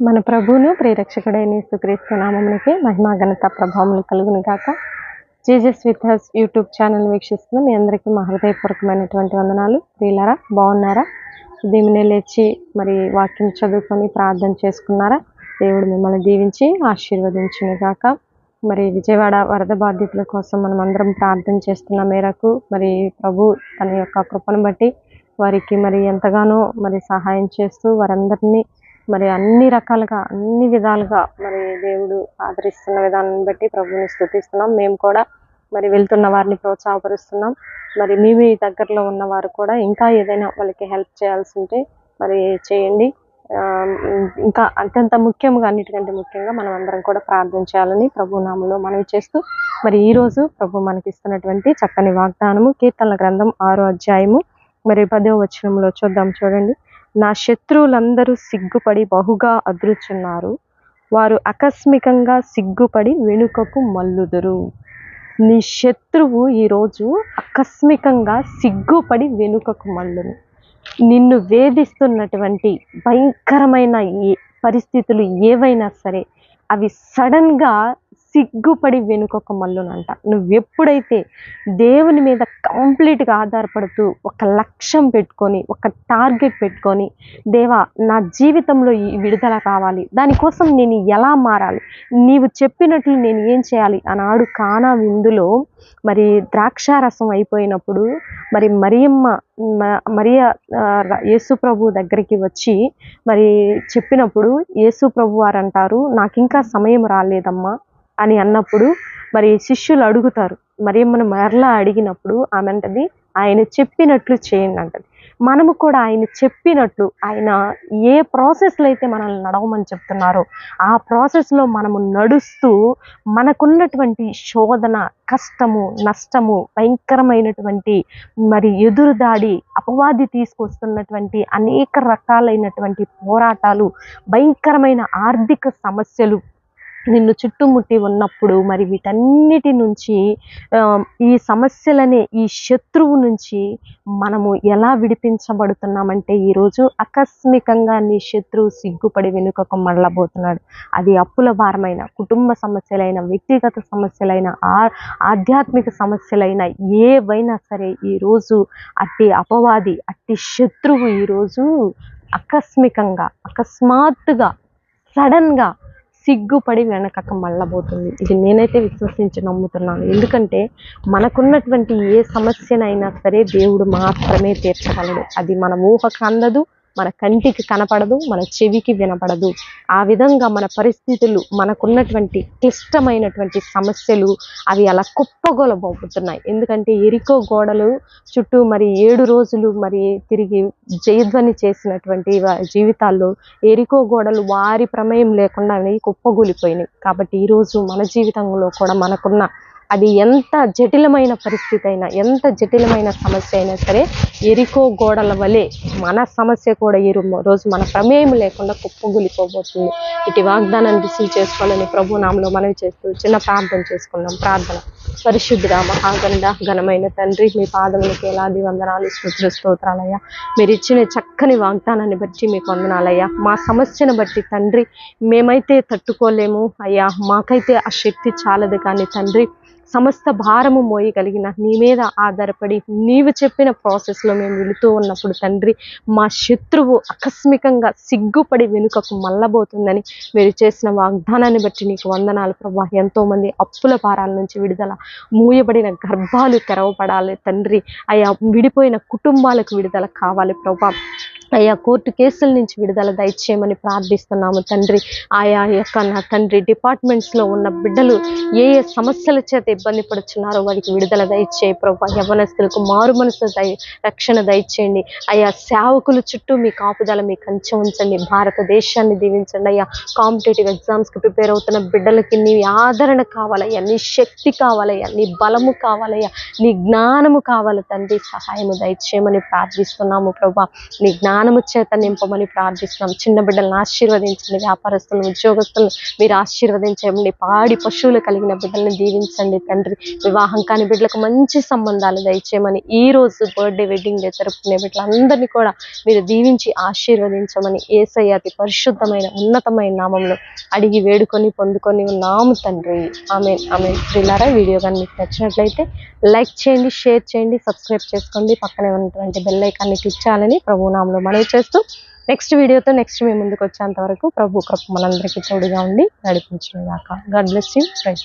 మన ప్రభువును ప్రియరక్షకుడైన సుక్రీస్తు నామమునికి మహిమా ఘనత ప్రభావములు కలుగును కాక Jesus with us YouTube channel వీక్షిస్తున్న మీ అందరికీ మా హృదయపూర్వకమైనటువంటి వందనాలు. ప్రియులారా బాగున్నారా? దీమిని లేచి మరి వాక్యం చదువుకొని ప్రార్థన చేసుకున్నారా? దేవుడు మిమ్మల్ని దీవించి ఆశీర్వదించును కాక మరి విజయవాడ వరద బాధితుల కోసం మనం అందరం ప్రార్థన చేస్తున్న మేరకు మరి ప్రభు తన యొక్క కృపను బట్టి వారికి మరి ఎంతగానో మరి సహాయం చేస్తూ వారందరినీ మరి అన్ని రకాలుగా అన్ని విధాలుగా మరి దేవుడు ఆదరిస్తున్న విధానాన్ని బట్టి ప్రభువుని స్థుతిస్తున్నాం. మేము కూడా మరి వెళ్తున్న వారిని ప్రోత్సాహపరుస్తున్నాం. మరి మీ మీ దగ్గరలో ఉన్న వారు కూడా ఇంకా ఏదైనా వాళ్ళకి హెల్ప్ చేయాల్సి ఉంటే మరి చేయండి. ఇంకా అత్యంత ముఖ్యంగా అన్నిటికంటే ముఖ్యంగా మనం అందరం కూడా ప్రార్థన చేయాలని ప్రభు నామంలో మనవి చేస్తూ మరి ఈరోజు ప్రభు మనకి ఇస్తున్నటువంటి చక్కని వాగ్దానము కీర్తనల గ్రంథం ఆరో అధ్యాయము. మరి పదో వచనంలో చూద్దాం చూడండి. నా శత్రువులందరూ సిగ్గుపడి బహుగా అదురుచున్నారు. వారు ఆకస్మికంగా సిగ్గుపడి వెనుకకు మల్లుదురు నీ శత్రువు ఈరోజు ఆకస్మికంగా సిగ్గుపడి వెనుకకు మల్లును నిన్ను వేధిస్తున్నటువంటి భయంకరమైన ఏ పరిస్థితులు ఏవైనా సరే అవి సడన్గా సిగ్గుపడి వెనుకొక మల్లునంట. నువ్వు ఎప్పుడైతే దేవుని మీద కంప్లీట్గా ఆధారపడుతూ ఒక లక్ష్యం పెట్టుకొని ఒక టార్గెట్ పెట్టుకొని దేవా నా జీవితంలో ఈ విడుదల కావాలి దానికోసం నేను ఎలా మారాలి నీవు చెప్పినట్లు నేను ఏం చేయాలి అన్నాడు కానా విందులో మరి ద్రాక్షారసం అయిపోయినప్పుడు మరి మరియమ్మ మరియ యేసు ప్రభు దగ్గరికి వచ్చి మరి చెప్పినప్పుడు యేసు ప్రభు వారు అంటారు నాకు ఇంకా సమయం రాలేదమ్మా అని అన్నప్పుడు మరి శిష్యులు అడుగుతారు. మరి మనం మరలా అడిగినప్పుడు ఆమె అంటది ఆయన చెప్పినట్లు చేయండి అంటది. మనము కూడా ఆయన చెప్పినట్లు ఆయన ఏ ప్రాసెస్లో అయితే మనల్ని నడవమని చెప్తున్నారో ఆ ప్రాసెస్లో మనము నడుస్తూ మనకున్నటువంటి శోధన కష్టము నష్టము భయంకరమైనటువంటి మరి ఎదురుదాడి అపవాది తీసుకొస్తున్నటువంటి అనేక రకాలైనటువంటి పోరాటాలు భయంకరమైన ఆర్థిక సమస్యలు నిన్ను చుట్టుముట్టి ఉన్నప్పుడు మరి వీటన్నిటి నుంచి ఈ సమస్యలనే ఈ శత్రువు నుంచి మనము ఎలా విడిపించబడుతున్నామంటే ఈరోజు ఆకస్మికంగా నీ శత్రువు సిగ్గుపడి వెనుకకు మళ్ళబోతున్నాడు. అది అప్పుల భారమైన కుటుంబ సమస్యలైన వ్యక్తిగత సమస్యలైన ఆధ్యాత్మిక సమస్యలైన ఏవైనా సరే ఈరోజు అట్టి అపవాది అట్టి శత్రువు ఈరోజు ఆకస్మికంగా అకస్మాత్తుగా సడన్గా సిగ్గుపడి వెనకక మళ్ళబోతుంది. ఇది నేనైతే విశ్వసించి నమ్ముతున్నాను. ఎందుకంటే మనకున్నటువంటి ఏ సమస్యనైనా సరే దేవుడు మాత్రమే తీర్చగలడు. అది మన ఊహకు అందదు మన కంటికి కనపడదు మన చెవికి వినపడదు. ఆ విధంగా మన పరిస్థితులు మనకున్నటువంటి క్లిష్టమైనటువంటి సమస్యలు అవి అలా కుప్పగొలబోతున్నాయి. ఎందుకంటే ఎరికో గోడలు చుట్టూ మరి ఏడు రోజులు మరి తిరిగి జయధ్వని చేసినటువంటి జీవితాల్లో ఎరికో గోడలు వారి ప్రమేయం లేకుండా అవి కుప్పగూలిపోయినాయి. కాబట్టి ఈరోజు మన జీవితంలో కూడా మనకున్న అది ఎంత జటిలమైన పరిస్థితి అయినా ఎంత జటిలమైన సమస్య అయినా సరే ఎరికో గోడల వలె మన సమస్య కూడా ఈ రోజు మన ప్రమేయం లేకుండా కుప్పగూలిపోబోతుంది. ఇటు వాగ్దానాన్ని రిసీవ్ చేసుకోవాలని ప్రభు నామలో మనం చేస్తూ చిన్న ప్రార్థన చేసుకున్నాం ప్రార్థన. పరిశుద్ధుడ మహాగండ ఘనమైన తండ్రి మీ పాదములకి ఎలాది వందనాలు స్తోత్ర స్తోత్రాలయ్యా. మీరు ఇచ్చిన చక్కని వాగ్దానాన్ని బట్టి మీకు వందనాలయ్యా. మా సమస్యను బట్టి తండ్రి మేమైతే తట్టుకోలేము. అయ్యా మాకైతే ఆ శక్తి చాలదు కానీ తండ్రి సమస్త భారము మోయగలిగిన నీ మీద ఆధారపడి నీవు చెప్పిన ప్రాసెస్లో మేము వెళుతూ ఉన్నప్పుడు తండ్రి మా శత్రువు ఆకస్మికంగా సిగ్గుపడి వెనుకకు మల్లబోతుందని మీరు చేసిన వాగ్దానాన్ని బట్టి నీకు వందనాలు ప్రభా. ఎంతోమంది అప్పుల భారాల నుంచి విడుదల మూయబడిన గర్భాలు తెరవపడాలి తండ్రి. అయా విడిపోయిన కుటుంబాలకు విడుదల కావాలి ప్రభా. అయ్యా కోర్టు కేసుల నుంచి విడుదల దయచేయమని ప్రార్థిస్తున్నాము తండ్రి. ఆయా యొక్క నా తండ్రి డిపార్ట్మెంట్స్లో ఉన్న బిడ్డలు ఏ ఏ సమస్యల చేత ఇబ్బంది పడుతున్నారో వారికి విడుదల దయచేయి ప్రభా. యవనస్తులకు మారు మనసు దయ రక్షణ దయచేయండి. అయ్యా సేవకుల చుట్టూ మీ కాపుదల మీ కంచె ఉంచండి. భారతదేశాన్ని దీవించండి అయ్యా. కాంపిటేటివ్ ఎగ్జామ్స్కి ప్రిపేర్ అవుతున్న బిడ్డలకి నీ ఆదరణ కావాలయ్యా నీ శక్తి కావాలయ్యా నీ బలము కావాలయ్యా నీ జ్ఞానము కావాలి తండ్రి. సహాయము దయచేయమని ప్రార్థిస్తున్నాము ప్రభా. నీ జ్ఞానం జ్ఞానము చేత నింపమని ప్రార్థిస్తున్నాం. చిన్న బిడ్డలను ఆశీర్వదించండి. వ్యాపారస్తులను ఉద్యోగస్తులను మీరు ఆశీర్వదించండి. పాడి పశువులు కలిగిన బిడ్డలను దీవించండి తండ్రి. వివాహం కాని బిడ్డలకు మంచి సంబంధాలు దయచేయమని ఈ రోజు బర్త్డే వెడ్డింగ్ డే జరుపుకునే బిడ్డలందరినీ కూడా మీరు దీవించి ఆశీర్వదించమని ఏసయ్య అతి పరిశుద్ధమైన ఉన్నతమైన నామంలో అడిగి వేడుకొని పొందుకొని ఉన్నాము తండ్రి. ఆమె ఆమె ప్రిలారా వీడియో కానీ మీకు నచ్చినట్లయితే లైక్ చేయండి షేర్ చేయండి సబ్స్క్రైబ్ చేసుకోండి. పక్కనే ఉన్నటువంటి బెల్ ఐకాన్ని క్లిక్ చేయాలని ప్రభునామంలో మనవి చేస్తూ నెక్స్ట్ వీడియోతో నెక్స్ట్ మేము ముందుకు వచ్చేంత వరకు ప్రభు కృప మనందరికీ తోడుగా ఉండి నడిపించిన గాక. God bless you price